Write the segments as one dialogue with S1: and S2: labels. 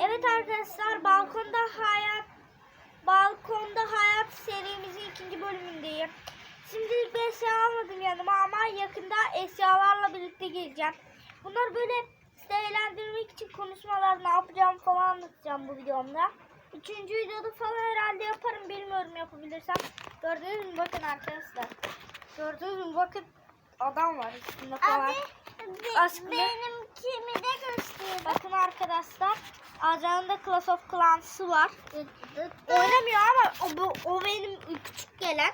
S1: Evet arkadaşlar balkonda hayat balkonda hayat serimizin ikinci bölümündeyim. Şimdilik bir eşya almadım yanıma ama yakında eşyalarla birlikte geleceğim. Bunlar böyle size eğlendirmek için konuşmalar ne yapacağım falan anlatacağım bu videomda. Üçüncü videoda falan herhalde yaparım bilmiyorum yapabilirsem. Gördünüz mü bakın arkadaşlar. Gördünüz mü bakın adam var üstünde falan.
S2: Abi
S1: Aslında-
S2: be, benimkimi de göster.
S1: Bakın arkadaşlar Azra'nın Clash of Clans'ı var. Oynamıyor ama o, bu, o benim küçük gelen.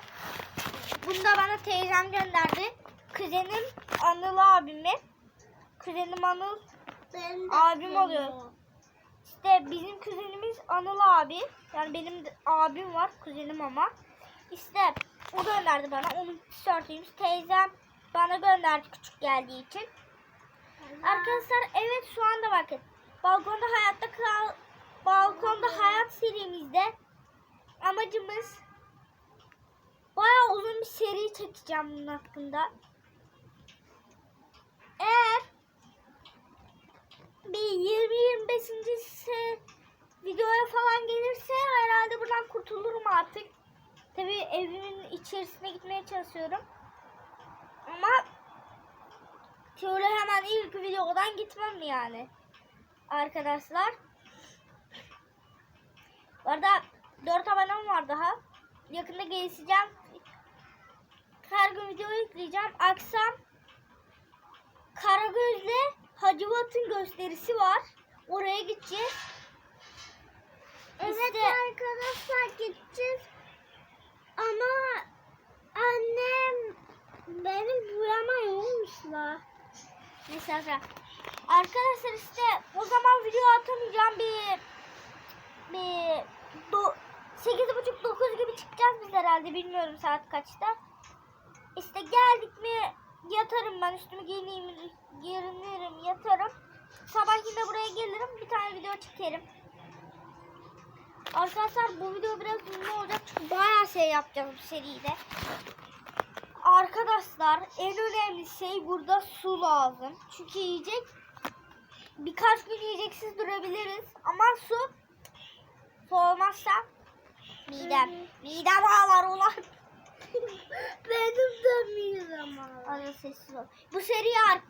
S1: Bunu da bana teyzem gönderdi. Kuzenim Anıl abime. Kuzenim Anıl abim oluyor. İşte bizim kuzenimiz Anıl abi. Yani benim abim var kuzenim ama. İşte o gönderdi bana. Onun tişörtüymüş. Teyzem bana gönderdi küçük geldiği için. Arkadaşlar evet şu anda bakın. Balkonda hayatta kal balkonda hayat serimizde amacımız bayağı uzun bir seri çekeceğim bunun hakkında. Eğer bir 20-25. se- videoya falan gelirse herhalde buradan kurtulurum artık. Tabii evimin içerisine gitmeye çalışıyorum. Ama şöyle hemen ilk videodan gitmem yani. Arkadaşlar. Bu arada 4 abonem var daha. Yakında gelişeceğim. Her gün video yükleyeceğim. Akşam Karagöz'le Hacivat'ın gösterisi var. Oraya gideceğiz.
S2: Evet
S1: İşte-
S2: arkadaşlar gideceğiz. Ama annem benim burama yoğurmuşlar.
S1: Mesela arkadaşlar işte o zaman video atamayacağım bir bir do, 8.30-9 gibi çıkacağız biz herhalde bilmiyorum saat kaçta. İşte geldik mi yatarım ben üstümü giyineyim giyinirim yatarım. Sabah yine buraya gelirim bir tane video çekerim. Arkadaşlar bu video biraz uzun olacak çünkü bayağı şey yapacağız seride. Arkadaşlar en önemli şey burada su lazım. Çünkü yiyecek birkaç gün yiyeceksiz durabiliriz. Ama su su olmazsa midem. Midem ağlar ulan.
S2: benim de midem ağrıyor.
S1: Hadi sessiz ol. Bu seriyi ar-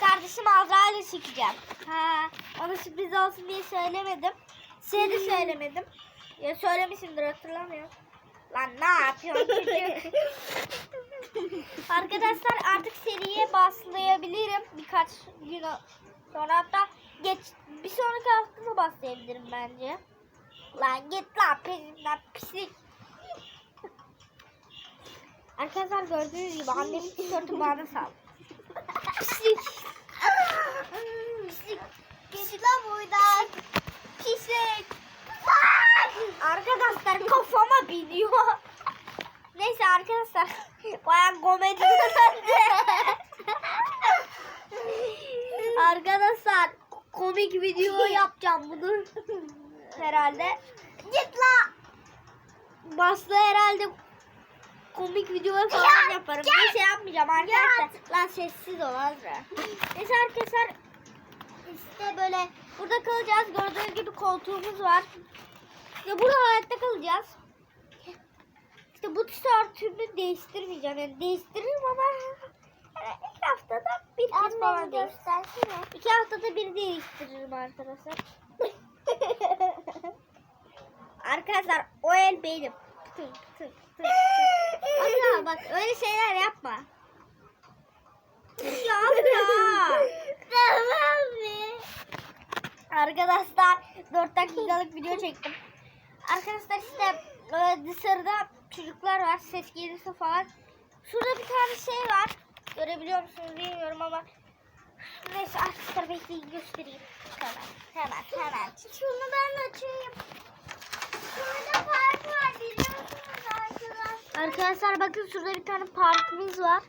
S1: kardeşim Azra ile çekeceğim. Ha, ona sürpriz olsun diye söylemedim. Size de söylemedim. Ya söylemişimdir hatırlamıyorum. Lan ne yapıyorsun çocuk? Arkadaşlar artık seriye başlayabilirim birkaç gün sonra hatta geç bir sonraki hafta da başlayabilirim bence. Lan git lan peşimden pislik. Arkadaşlar gördüğünüz gibi annemin tişörtü bana saldı. Pislik. Pislik.
S2: Git lan buradan.
S1: Pislik. Arkadaşlar kafama biniyor. Neyse arkadaşlar. Bayağı komedi döndü. arkadaşlar komik video yapacağım bunu. Herhalde.
S2: Git lan.
S1: Baslı herhalde komik video falan
S2: Ya,
S1: yaparım.
S2: gel.
S1: Neyse yapmayacağım arkadaşlar. Lan sessiz ol Azra. Neyse arkadaşlar işte böyle burada kalacağız. Gördüğünüz gibi koltuğumuz var. Ve burada hayatta kalacağız. İşte bu tişörtümü değiştirmeyeceğim. Yani değiştiririm ama yani iki haftada bir kez falan
S2: göstersene.
S1: İki haftada bir değiştiririm arkadaşlar. arkadaşlar o el benim. Tık tık. Asla bak öyle şeyler yapma. Ya Asla.
S2: Tamam mı?
S1: Arkadaşlar 4 dakikalık video çektim. Arkadaşlar işte e, dışarıda çocuklar var. Ses gelirse falan. Şurada bir tane şey var. Görebiliyor musunuz bilmiyorum ama. Neyse arkadaşlar bekleyin göstereyim. Hemen hemen hemen.
S2: Şunu ben açayım. Şurada park var biliyorsunuz arkadaşlar.
S1: Arkadaşlar bakın şurada bir tane parkımız var.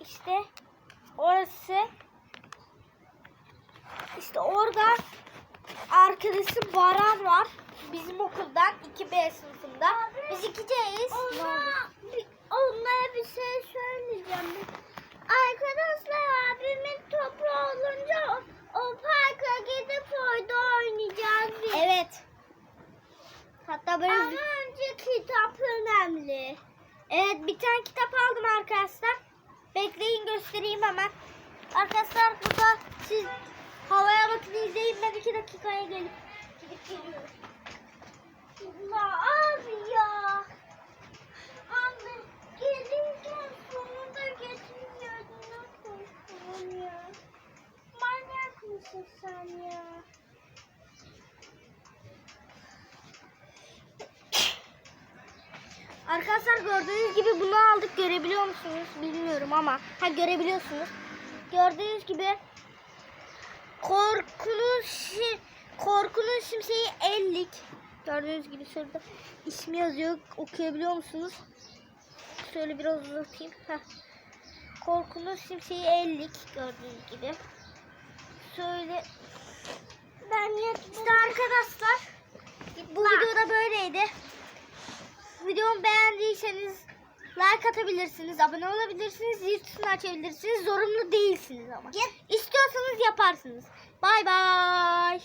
S1: İşte orası. İşte orada arkadaşım Baran var bizim okuldan 2B sınıfında. Biz 2C'yiz.
S2: Onlara, bir şey söyleyeceğim. Arkadaşlar abimin toprağı olunca o, o parka gidip
S1: orada oynayacağız biz. Evet. Hatta böyle... Ama önce kitap önemli. Evet bir tane kitap
S2: aldım arkadaşlar. Bekleyin göstereyim hemen. Arkadaşlar burada siz havaya bakın izleyin ben 2 dakikaya gelip gidip geliyorum.
S1: Arkadaşlar gördüğünüz gibi bunu aldık görebiliyor musunuz bilmiyorum ama ha görebiliyorsunuz. Gördüğünüz gibi korkunun korkunun şimşeği 50. Gördüğünüz gibi şurada ismi yazıyor okuyabiliyor musunuz? Şöyle biraz uzatayım. Heh. Korkunun şimşeği 50 gördüğünüz gibi. Şöyle
S2: Ben
S1: işte arkadaşlar bu videoda böyleydi. Videomu beğendiyseniz like atabilirsiniz, abone olabilirsiniz, zil tuşunu açabilirsiniz. Zorunlu değilsiniz ama. İstiyorsanız yaparsınız. Bay bay.